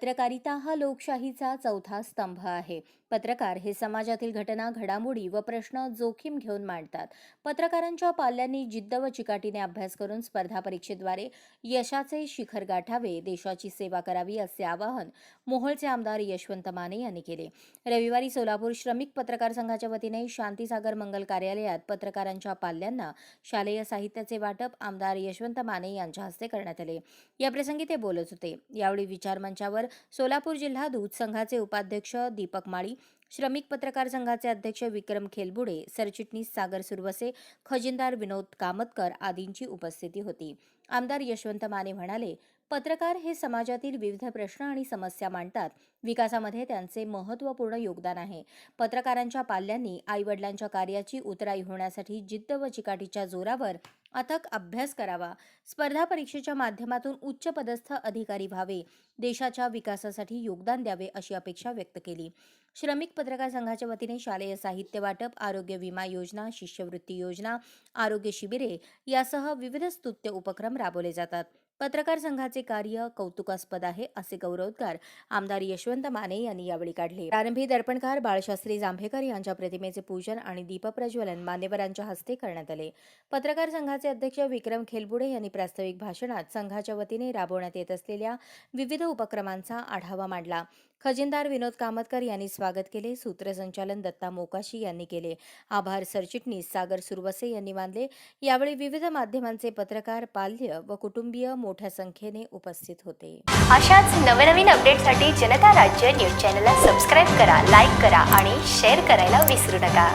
पत्रकारिता हा लोकशाहीचा चौथा स्तंभ आहे. पत्रकार हे समाजातील घटना घडामोडी व प्रश्न जोखीम घेऊन मांडतात. पत्रकारांच्या पाल्यांनी जिद्द व चिकाटीने अभ्यास करून स्पर्धा परीक्षेद्वारे यशाचे शिखर गाठावे देशाची सेवा करावी असे आवाहन मोहोळचे आमदार यशवंत माने यांनी केले. रविवारी सोलापूर श्रमिक पत्रकार संघाच्या वतीने शांतीसागर मंगल कार्यालयात पत्रकारांच्या पाल्यांना शालेय साहित्याचे वाटप आमदार यशवंत माने यांच्या हस्ते करण्यात आले. याप्रसंगी ते बोलत होते. यावेळी विचारमंचावर सोलापूर जिल्हा दूध संघाचे उपाध्यक्ष दीपक माळी श्रमिक पत्रकार संघाचे अध्यक्ष विक्रम खेलबुडे सरचिटणीस सागर सुरवसे खजिनदार विनोद कामतकर आदींची उपस्थिती होती. आमदार यशवंत माने म्हणाले पत्रकार हे समाजातील विविध प्रश्न आणि समस्या मांडतात. विकासामध्ये त्यांचे महत्त्वपूर्ण योगदान आहे. पत्रकारांच्या पाल्यांनी आईवडिलांच्या कार्याची उतराई होण्यासाठी जिद्द व चिकाटीच्या जोरावर अथक अभ्यास करावा. स्पर्धा परीक्षेच्या माध्यमातून उच्च पदस्थ अधिकारी व्हावे. देशाच्या विकासासाठी योगदान द्यावे अशी अपेक्षा व्यक्त केली. श्रमिक पत्रकार संघाच्या वतीने शालेय साहित्य वाटप आरोग्य विमा योजना शिष्यवृत्ती योजना आरोग्य शिबिरे यासह विविध स्तुत्य उपक्रम राबवले जातात. पत्रकार संघाचे कार्य कौतुकास्पद आहे असे गौरवोद्गार आमदार यशवंत माने यांनी यावेळी काढले. प्रारंभी दर्पणकार बाळशास्त्री जांभेकर यांच्या प्रतिमेचे पूजन आणि दीपप्रज्वलन मान्यवरांच्या हस्ते करण्यात आले. पत्रकार संघाचे अध्यक्ष विक्रम खेलबुडे यांनी प्रास्ताविक भाषणात संघाच्या वतीने राबवण्यात येत असलेल्या विविध उपक्रमांचा आढावा मांडला. खजिनदार विनोद कामतकर यांनी स्वागत केले. सूत्रसंचालन दत्ता मोकाशी यांनी केले. आभार सरचिटणीस सागर सुरवसे यांनी मानले. यावेळी विविध माध्यमांचे पत्रकार पाल्य व कुटुंबीय मोठ्या संख्येने उपस्थित होते. अशाच नवनवीन अपडेटसाठी जनता राज्य न्यूज चॅनलला सबस्क्राईब करा लाईक करा आणि शेअर करायला विसरू नका.